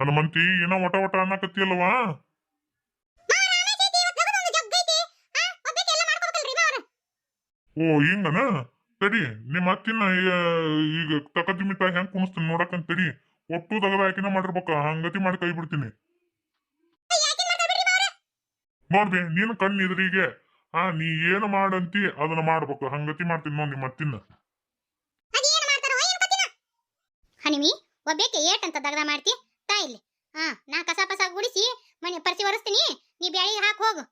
ಹನುಮಂತಿ, ಏನೋ ಒಟ ಒಟ ಅನ್ನಕತ್ತಿಯಲ್ವಾ ಓ, ಹಿಂಗನ? ಸರಿ ನಿಮ್ಮ ಅತ್ತಿನ ಈಗ ತಕದಿ ಮಿಠ ಹೆಂಗ್ ಕುಣಿಸ್ತೀನಿ ನೋಡಕಂತ ತಡಿ. ಒಟ್ಟು ತಗದ ಹಾಕಿನ ಮಾಡಿರ್ಬೇಕ, ಹಂಗತಿ ಮಾಡಿ ಕೈ ಬಿಡ್ತೀನಿ. ನೋಡ್ಬಿ ನೀನು ಕಣ್ಣು ಇದ್ರಿಗೆ ಆ, ನೀ ಏನು ಮಾಡಂತಿ, ಅದನ್ನ ಮಾಡ್ಬೇಕು, ಹಂಗತಿ ಮಾಡ್ತೀನಿ ನೋಡ್ ನಿಮ್ಮ ಅತ್ತಿನ. ಹನಿಮಿ ಒಬ್ಬೇಕೆ ಏಟ್ ಅಂತ ದಗದ ಮಾಡ್ತಿ. ತಾ ಇಲ್ಲಿ ಹಾ, ನಾ ಕಸ ಪಸ ಗುಡಿಸಿ ಮನೆ ಪರಿಸಿ ಒರೆಸ್ತೀನಿ. ನೀ ಬ್ಯಾಳಿ ಹಾಕ್ ಹೋಗು.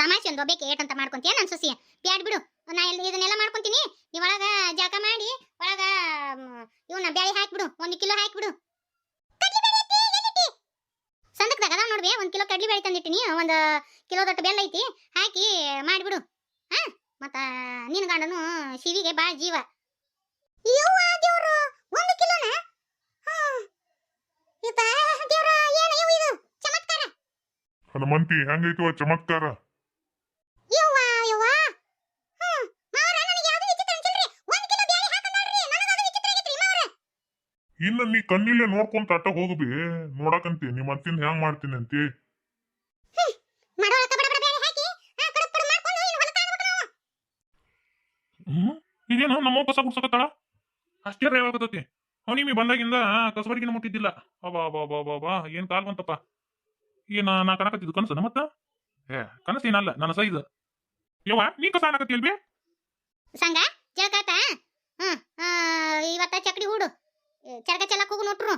ತಮಾಷೆ ಒಂದು ಏಟ್ ಅಂತ ಮಾಡ್ಕೊಂತೀಯ ನನ್ನ ಸುಸಿ ಬ್ಯಾಡ್ ಬಿಡು. ನಾ ಇಲ್ಲಿ ಇದನ್ನೆಲ್ಲ ಮಾಡ್ಕೊಂತೀನಿ. ನೀ ಒಳಗ ಮಾಡಿ, ಒಳಗ ಇವನ್ನ ಬ್ಯಾಳಿ ಹಾಕ್ಬಿಡು. ಒಂದು ಕಿಲೋ ಹಾಕ್ಬಿಡು. ಸಂದಕ್ದಾಗ ಒಂದು ಕಿಲೋ ಕಡ್ಲಿ ಬೇಳೆ ತಂದಿಟ್ಟಿನಿ, ಒಂದು ಕಿಲೋ ದೊಡ್ಡ ಬೆಲ್ಲ ಐತಿ, ಹಾಕಿ ಮಾಡಿಬಿಡು. ಹಾ? ಮತ್ತ ನಿನ್ ಗಂಡನು ಶಿವಿಗೆ ಬಾಳ ಜೀವ. ಒಂದು ಕಿಲೋನ? ಹನುಮಂತಿ ಹೆಂಗೈತವ ಚಮತ್ಕಾರ ಯವ್ವ ಯವ್ವ ಹ್ಮ್ ಮಾವ್ರ ನನಗೆ ಯಾವ್ದು ವಿಚಿತ್ರ ಅನ್ಸಲ್ರಿ ಒಂದ್ ಕಿಲೋ ಬ್ಯಾಳಿ ಹಾಕಂದಾರ್ರಿ ನನಗದು ವಿಚಿತ್ರ ಆಗೈತ್ರಿ ಮಾವ್ರ ಇನ್ನ ನೀ ಕಣ್ಣಿಲ್ಲೇ ನೋಡ್ಕೊಂತ ಅಟ್ಟ ಹೋಗ್ಬಿ ನೋಡಕಂತಿ ನಿಮ್ಮ ಅತ್ತಿನ ಹೆಂಗ್ ಮಾಡ್ತೀನಿ ಅಂತಿ. ಹ್ಮ್ ಈಗೇನು ನಮ್ಮ ಕಸ ಗುಡ್ಸಕತ್ತಾಳ? ಆಶ್ಚರ್ಯ ಆಗತೈತಿ. ಅವನಿಮಿ ಬಂದಾಗಿಂದ ಕಸಬರಿಗಿನ ಮುಟ್ಟಿದ್ದಿಲ್ಲ. ಅಬಾ ಅಬಾ ಅಬಾ ಅಬಾ ಏನ್ ಕಾಲ್ ಬಂತಪ್ಪ. ಏನ ನಾ ಕನಕತ್ತಿದ್ದು ಕನಸನ ಮತ್ತ? ಏ ಕನಸೇನಲ್ಲ ನನ್ನ ಸೈಜ್. ಯವ್ವ ನೀ ಕಸ ಅನ್ನಕತ್ತಿಯಲ್ಬಿ ಸಂಗ ಜಳಕಾತ ಹ್ಮ್ ಇವತ್ತ ಚಕಡಿ ಹೂಡು. ಚರಕ ಚೆಲ್ಲಕ್ ಹೋಗು ನೋಟ್ರು.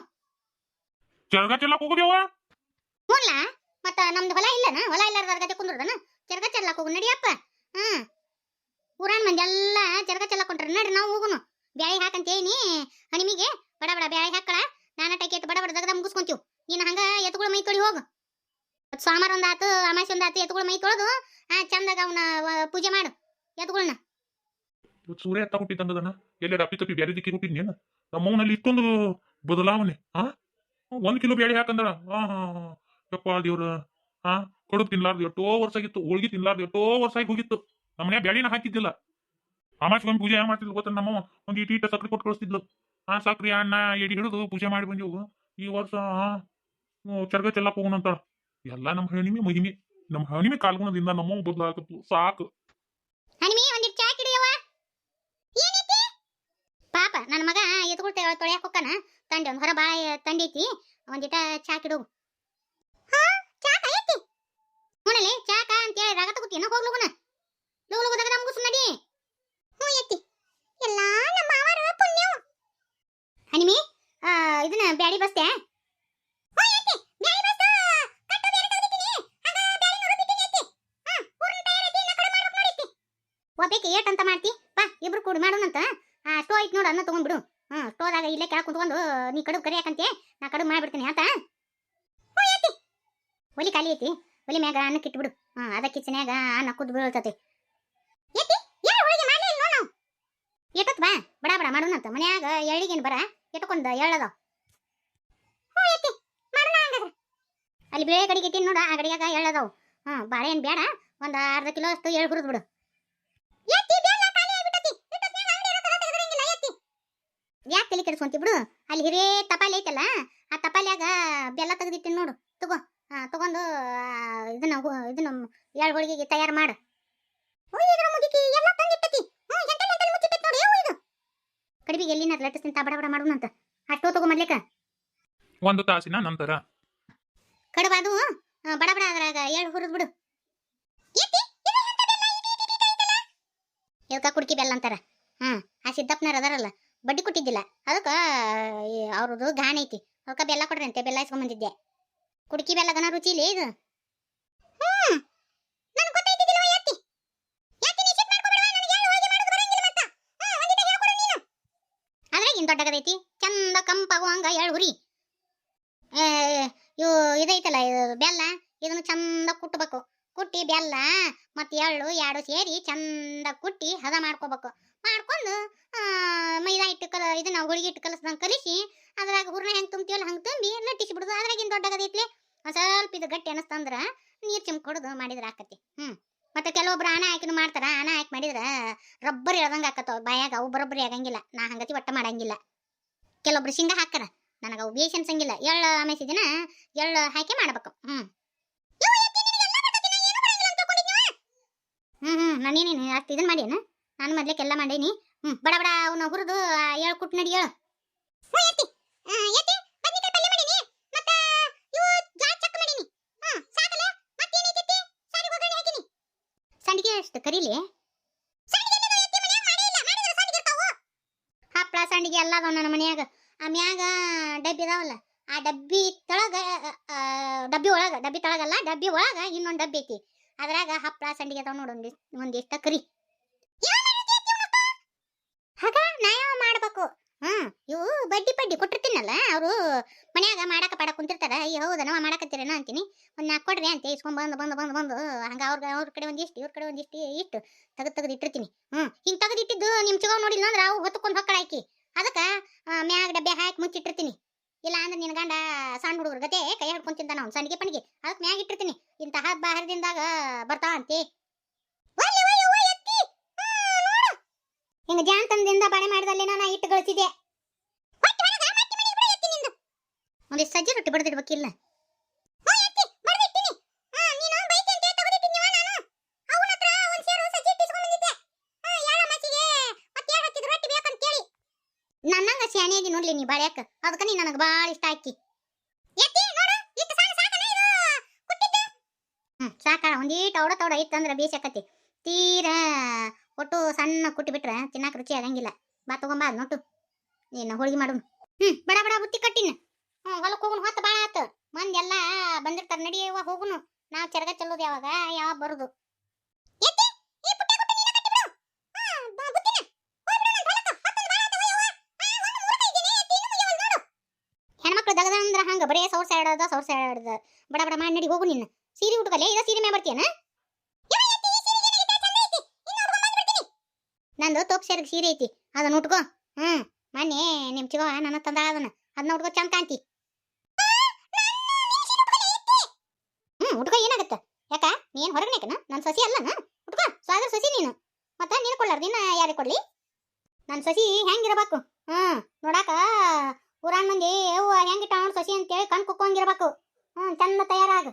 ಚರಗ ಚೆಲ್ಲಕ್ ಹೋಗುದ್ಯವ್ವ ಹ್ಞೂನ್ಲ ಮತ್ತ ನಮ್ದು ಹೊಲ ಇಲ್ಲನ? ಹೊಲ ಇಲ್ಲಾರ್ದಾರ ಗತೆ ಕುಂದ್ರದನ? ಚರಗ ಚೆಲ್ಲಕ್ ಹೋಗು ನಡಿಯಪ್ಪ. ಹ್ಮ್. ಊರಾನ್ ಮಂದಿ ಎಲ್ಲ ಚರಗ ಚೆಲ್ಲಕ್ ಕೊಂಡ್ರ. ನಡ್ರಿ ನಾವು ಹೋಗುನು. ಬ್ಯಾಳಿ ಹಾಕಂತೇನಿ ಹಣಿಮಿಗೆ. ಬಡ ಬಡ ಬ್ಯಾಳಿ ಹಾಕಳ ನಾನ ಟೈಕೆಟ್ ಬಡ ಬಡ ದಗದ ಮುಗಿಸ್ಕೊಂತೀವ್. ನೀನ್ ಹಂಗ ಎತ್ತುಗಳ ಮೈ ತೊಳಿ ಹೋಗು. ಮತ್ತ್ ಸೋಮವಾರ ಒಂದಾತು ಅಮಾಸೆ ಒಂದಾತು ಎತ್ತುಗಳ ಮೈ ತೊಳೆದು ಆ ಚಂದಾಗ ಅವನ ಪೂಜೆ ಮಾಡು. ಎತ್ತುಗಳನ್ನ ಇವತ್ತು ಸೂರ್ಯ ಎತ್ತ ಹುಟ್ಟಿದ್ದಂದದನ ಎಲ್ಲಿ ಅಪ್ಪಿ ತಪ್ಪಿ ಬ್ಯಾರೆ ದಿಕ್ಕಿ ಹುಟ್ಟಿದ್ನೇನ ನಮ್ಮವನಲ್ಲಿ ಇಷ್ಟೊಂದು ಬದಲಾವಣೆ. ಆ? ಒಂದ್ ಕಿಲೋ ಬ್ಯಾಳಿ ಹಾಕಂದ್ರ ಹಾ ಹಾ. ಯಪ್ಪ, ದೇವ್ರ. ಹಾ ಕಡುಬು ತಿನ್ಲಾರ್ದು. ಎಷ್ಟೋ ವರ್ಷ ಆಗಿತ್ತು. ಹೋಳ್ಗಿ ತಿನ್ಲಾರ್ದು. ಎಷ್ಟೋ ವರ್ಷ ಆಗಿ ಹೋಗಿತ್ತು. ನಮ್ಮನೆ ಬ್ಯಾಳಿನ ಹಾಕಿದ್ದಿಲ್ಲ. ಒಂದ್ ಪೂಜೆ ಮಾಡ್ತಿದ್ವಿ ಮಾಡ್ತಿದ್ಲು ಗೊತ್ತ? ನಮ್ಮ ಒಂದ್ ಇಟ್ಟು ಇಟ್ಟ ಸಕ್ರಿ ಕೊಟ್ಟು ಕಳಿಸ್ತಿದ್ಲು. ಆ, ಸಕ್ರಿ ಅಣ್ಣ ಎಡಿ ಹಿಡಿದು ಪೂಜೆ ಮಾಡಿ ಬಂದೆವು ಈ ವರ್ಷ ಹಾ ಚರ್ಗ ಚೆಲ್ಲಕ್ ಹೋಗೋಣ ಅಂತ ಎಲ್ಲ ನಮ್ಮ ಹಣಿಮೆ ಮಹಿಮೆ. ನಮ್ಮ ಹಣಿಮೆ ಕಾಲ್ಗುಣದಿಂದ ನಮ್ಮ ಬದಲಾಗತ್ತು ಸಾಕು. ಹನಿಮಿ ತೊಳ್ಯಾಕ ಹೋಗ್ತಾನ ತಂಡಿ ಒಂದ್ ಹೊರ ಬಾಳ ತಂಡೈತಿ ಒಂದಿಟ ಚಾ ಕಿಡು. ಹಾ ಚಾಕ ಐತಿ ನೋಡಲಿ ಚಾಕ ಅಂತೇಳಿ ರಾಗ ತಗೋತೀನ ಹೋಗ್ಲುಗುನ ಲಗು ಲಗು ದಗದ ಸುನ್ನಡಿ ನಡಿ ಹ್ಞೂ ಎತ್ತಿ. ಎಲ್ಲ ನಮ್ಮ ಮಾವರ ಪುಣ್ಯ. ಹನಿಮಿ ಇದನ್ನ ಬ್ಯಾಡಿ ಬಸ್ತೆ? ಒಬ್ಬಕ್ಕೆ ಏಟ್ ಅಂತ ಮಾಡ್ತಿ. ಬಾ, ಇಬ್ರು ಕೂಡಿ ಮಾಡೋಣಂತ. ಸ್ಟೋ ಐತ್ ನೋಡು, ಅನ್ನ ತಗೊಂಡ್ಬಿಡು. ಹ್ಮ್ ಸ್ಟೋದಾಗ ಇಲ್ಲೇ ಕೆಳಗೆ ಕುತ್ಕೊಂಡು, ನೀ ಕಡುಬು ಕರಿಯಾಕಂತೆ, ನಾ ಕಡುಬು ಮಾಡ್ಬಿಡ್ತೀನಿ ಆತ ಒಲಿ ಖಾಲಿ ಐತಿ. ಒಲಿ ಮ್ಯಾಗ ಅನ್ನಕ್ಕೆ ಇಟ್ಬಿಡು ಹ್ಮ್, ಅದ ಕಿಚನ್ಯಾಗ ಅನ್ನ ಕುದ್ದು ಬೀಳ್ತತಿ. ಎಟ್ಟತ್ ಬಾ. ಬಡ ಬಡ ಮಾಡೋಣಂತ ಮನ್ಯಾಗ ಎಳ್ಳಿಗೇನು ಬರ? ಎಟ್ಕೊಂಡ ಎಳ್ಳದ ಅಲ್ಲಿ ಬೇಳೆ ಕಡೆಗೆ ನೋಡ, ಆ ಗಡಿಯಾಗ ಎಳ್ಳದಾವು ಹ್ಮ್ ಬಾಳೆಹಣ್ಣು ಬೇಡ ಒಂದು ಅರ್ಧ ಕಿಲೋ ಅಷ್ಟು ಎಳ್ಳು ಹುರಿದು ಯಾಕೆ ತಲೆ ಕೆಡಿಸ್ಕೊಂತಿ ಬಿಡು? ಅಲ್ಲಿ ಹಿರೇ ತಪಾಲಿ ಐತಲ್ಲ ಆ ತಪಾಲಿಯಾಗ ಬೆಲ್ಲ ತೆಗ್ದಿಟ್ಟಿನಿ ನೋಡು ತಗೋ. ಆ, ತಗೊಂಡು ಇದನ್ನ ಹು- ಇದನ್ನ ಎಳ್ ಹೋಳಿಗೆಗೆ ತಯಾರು ಮಾಡು. ಕಡಿಬಿಗೆ ಎಲ್ಲಿನ ಲಟ್ಟಿಸ್ತೀನಿ ಬಡ ಬಡ ಮಾಡೋಣಂತ ಅಷ್ಟೋ ತಗೋ ಮೊದ್ಲೇಕ. ಒಂದು ತಾಸಿನ ನಂತರ. ಕಡಬಾದು ಬಡ ಬಡ ಅದ್ರಾಗ ಎರಡು ಹುರಿದ್ ಬಿಡು. ಎಲ್ಕ ಕುಡ್ಕಿ ಬೆಲ್ಲ ಅಂತಾರ? ಹ್ಮ್ ಆ ಸಿದ್ದಪ್ಪನವ್ರು ಅದಾರಲ್ಲ ಬಡ್ಡಿ ಕೊಟ್ಟಿದ್ದಿಲ್ಲ. ಅದಕ್ಕ ಅವ್ರದ್ದು ಗಾಣ ಐತಿ. ಅವಕ್ಕ ಬೆಲ್ಲ ಕೊಡ್ರಿ ಅಂತೆ ಬೆಲ್ಲ ಇಸ್ಕೊಂಬಂದಿದ್ದೆ. ಕುಡ್ಕಿ ಬೆಲ್ಲದನ ರುಚಿ ಇಲ್ಲ ಇದು. ದೊಡ್ಡಗದೈತಿ ಚಂದ ಕಂಪಾಗುವಂಗ ಎಳ್ಳು ಹುರಿ. ಇವು ಇದೈತಲ್ಲ, ಇದು ಬೆಲ್ಲ, ಇದನ್ನ ಚಂದ ಕುಟ್ಟಬೇಕು ಕುಟ್ಟಿ ಬೆಲ್ಲ ಮತ್ತೆ ಎಳ್ಳು, ಎರಡು ಸೇರಿ ಚಂದ ಕುಟ್ಟಿ ಹದ ಮಾಡ್ಕೋಬೇಕು. ಆ, ಮೈದಾ ಹಿಟ್ಟು ಕಲ ಇದನ್ನ ಹೋಳಿಗೆ ಹಿಟ್ಟು ಕಲಸ್ದಂಗೆ ಕಲಿಸಿ ಅದ್ರಾಗ ಹೂರ್ಣ ಹೆಂಗೆ ತುಂಬ್ತೀವಲ್ಲ ಹಂಗೆ ತುಂಬಿ ಲಟ್ಟಿಸಿ ಬಿಡುದು ಅದ್ರಾಗಿನ ದೊಡ್ಡಗದೈತ್ಲೆ ಒಂದ್ ಸ್ವಲ್ಪ ಇದು ಗಟ್ಟಿ ಅನಸ್ತಂದ್ರ ನೀರ್ ಚಿಮ್ಕೊಡೋದು ಮಾಡಿದ್ರೆ ಆಕತಿ. ಹ್ಞೂ ಮತ್ತೆ ಕೆಲವೊಬ್ರು ಆನ ಹಾಕಿನೂ ಮಾಡ್ತಾರ ಆನ ಹಾಕಿ ಮಾಡಿದ್ರ ರಬ್ಬರ್ ಎಳ್ದಂಗ ಆಕತ್ತವ ಬಾಯಾಗ. ಅವು ಆಗಂಗಿಲ್ಲ. ನಾ ಹಂಗತಿ ಒಟ್ಟ ಮಾಡಂಗಿಲ್ಲ. ಕೆಲವೊಬ್ರು ಶೇಂಗಾ ಹಾಕಾರ ನನಗೆ ಅವು ಬೇಷ್ ಅನ್ಸಂಗಿಲ್ಲ. ಎಳ್ಳು ದಿನ ಎಳ್ಳು ಹಾಕಿ ಮಾಡ್ಬೇಕು ಹ್ಞೂ ಹ್ಞೂ ಹ್ಮ್ ನಾನೇನೇನು ಅಷ್ಟು ಇದನ್ನು ಮಾಡೇನು ನಾನು ಎಲ್ಲ ಮಾಡೇನಿ. ಹ್ಮ್, ಬಡ ಬಡ ಅವನ ಹುರಿದು ಏಳು ಕುಟ್ ನಡಿ ಹೇಳು ಸಂಡಿಗೆ ಅಷ್ಟು ಕರೀಲಿ? ಹಪ್ಪಳ ಸಂಡಿಗೆ ಎಲ್ಲ ಅದಾವ ನನ್ನ ಮನ್ಯಾಗ. ಆ ಮ್ಯಾಗ ಡಬ್ಬಿ ಅದಾವಲ್ಲ, ಆ ಡಬ್ಬಿ ತಳಗ ಡಬ್ಬಿ ಒಳಗ, ಡಬ್ಬಿ ತಳಗಲ್ಲ, ಡಬ್ಬಿ ಒಳಗ ಇನ್ನೊಂದು ಡಬ್ಬಿ ಐತಿ. ಅದ್ರಾಗ ಹಪ್ಪಳ ಸಂಡಿಗೆ ಅದಾವ ನೋಡು ಒಂದಿಷ್ಟು ಒಂದಿಷ್ಟ ಕರಿ. ಹಾಗ ನಾ ಯಾವ ಮಾಡ್ಬೇಕು. ಹ್ಮ್, ಇವು ಬಡ್ಡಿ ಬಡ್ಡಿ ಕೊಟ್ಟಿರ್ತೀನಲ್ಲ, ಅವರು ಮನ್ಯಾಗ ಮಾಡಾಕ ಪಾಡ ಕುಂತಿರ್ತಾರ. ಈ ಹೌದಾ ನಾವ ಮಾಡಾಕತ್ತೀರೇನ ಅಂತೀನಿ. ಒಂದ್ ನಾಲ್ಕು ಕೊಡ್ರಿ ಅಂತ, ಇಸ್ಕೊಂಡ್ ಬಂದು ಬಂದು ಬಂದು ಬಂದು. ಹಂಗ ಅವ್ರ ಅವ್ರ ಕಡೆ ಒಂದಿಷ್ಟು ಇವ್ರ ಕಡೆ ಒಂದಿಷ್ಟು ಇಷ್ಟು ತೆಗೆದು ತೆಗೆದು ಇಟ್ಟಿರ್ತೀನಿ. ಹ್ಮ್, ಹಿಂಗ್ ತೆಗೆದು ಇಟ್ಟಿದ್ದು ನಿಮ್ ಚಿಗವ್ ನೋಡಿಲ್ಲ ಅಂದ್ರೆ ಅವು ಹೊತ್ಕೊಂಡು ಹೊಕ್ಕಳ ಹಾಕಿ ಅದಕ್ಕ ಮ್ಯಾಗ ಡಬ್ಬೆ ಹಾಕಿ ಮುಚ್ಚಿಟ್ಟಿರ್ತೀನಿ. ಇಲ್ಲ ಅಂದ್ರೆ ನಿನ್ ಗಂಡ ಸಣ್ಣ ಹುಡುಗರ ಗತೆ ಕೈ ಹಿಡ್ಕೊಂಡ್ ತಿಂತಾನ ಅವ್ನು ಸಂಡಿಗೆ ಪಣಿಗೆ ಅದಕ್ಕೆ ಮ್ಯಾಗ ಇಟ್ಟಿರ್ತೀನಿ. ಇಂತಹ ಹಬ್ಬ ಹರಿದಿಂದಾಗ ಬರ್ತಾ ಅಂತಿ ಹಿಂಗ ತಂದಿಂದ ಬಾಳೆ ಮಾಡಿದಲ್ಲಿ ನಾನು ಇಟ್ಟು ಗಳಿಸಿದೆ ಒಂದಿಷ್ಟು ಸಜ್ಜಿ ರೊಟ್ಟಿ ಬಡ್ದಿಡ್ಬೇಕಿಲ್ಲ. ನನ್ನಂಗ ಸ್ಯಾಣಿ ಅದಿ ನೋಡ್ಲಿ ನೀ ಬಾಳ್ಯಾಕ. ಅದಕ್ಕ ನೀ ನನಗ ಬಾಳ ಇಷ್ಟ ಆಕಿ. ಸಾಕಾಳ ಒಂದೀಟ್ ಅವಡ ತೌಡ ಇತ್ತಂದ್ರ ಬೇಸಕತಿ ತೀರಾ ಒಟ್ಟು ಸಣ್ಣ ಕುಟ್ಟಿ ಬಿಟ್ರೆ ತಿನ್ನಾಕ ರುಚಿ ಆಗಂಗಿಲ್ಲ. ಬಾ ತಗೊಂಬಾ ನೋಟು ನೀನು ಹೋಳಿಗೆ ಮಾಡು. ಹ್ಮ್, ಬಡ ಬಡ, ಬುತ್ತಿ ಕಟ್ಟಿನ. ಹ್ಮ್ ಹೊಲಕ್ಕೆ ಹೋಗುನು, ಹೊತ್ತ ಬಾಳ ಆತು. ಮಂದಿ ಎಲ್ಲಾ ಬಂದಿರ್ತಾರ ನಡಿಯವ ಹೋಗುನು. ನಾವು ಚರಗ ಚೆಲ್ಲೋದು ಯಾವಾಗ? ಯಾವಾಗ ಬರುದು. ಹೆಣ್ಮಕ್ಳು ದಗದ ಅಂದ್ರ ಹಂಗ ಬರೇ ಸೌರ್ಸ ಆಡೋದ ಸೌರ್ಸ ಆಡೋದ. ಬಡ ಬಡ ಮಾಡಿ ನಡಿ, ಹೋಗು ನಿನ್ನ ಸೀರೆ ಉಟ್ಕಲೆ ಇದ ಸೀರೆ ಮೇ ಬರ್ತೀಯನ? ನಂದು ತೋಪ್ ಸೀರೆ ಐತಿ, ಅದನ್ನ ಉಟ್ಕೋ. ಹ್ಮ್, ಮೊನ್ನೆ ನಿಮ್ ಚಿಗವ ನನ್ನ ತಂದ ಅದನ್ನ ಅದನ್ನ ಉಟ್ಕೋ, ಚಂದ ಕಾಂತಿ ಹ್ಮ್, ಉಟ್ಕೋ, ಏನಾಗತ್ತ? ಯಾಕ, ನೀನ್ ಹೊರಗನೇಕನ ನನ್ ಸಸಿ ಅಲ್ಲನ? ಉಟ್ಕೋ ಸ್ವಾದ್ರ ಸಸಿ ನೀನು. ಮತ್ತ ನೀನು ಕೊಡ್ಲಾರ್ದ ನಿನ್ನ ಯಾರಿಗೆ ಕೊಡ್ಲಿ? ನನ್ ಸಸಿ ಹೆಂಗಿರಬೇಕು? ಹ್ಮ್, ನೋಡಾಕ ಊರಾನ್ ಮಂದಿ ಹೆಂಗಿಟ್ಟ ಸಸಿ ಅಂತೇಳಿ ಕಣ್ ಕುಕ್ಕೊಂಗಿರ್ಬೇಕು. ಹ್ಮ್, ಚಂದ ತಯಾರಾಗ.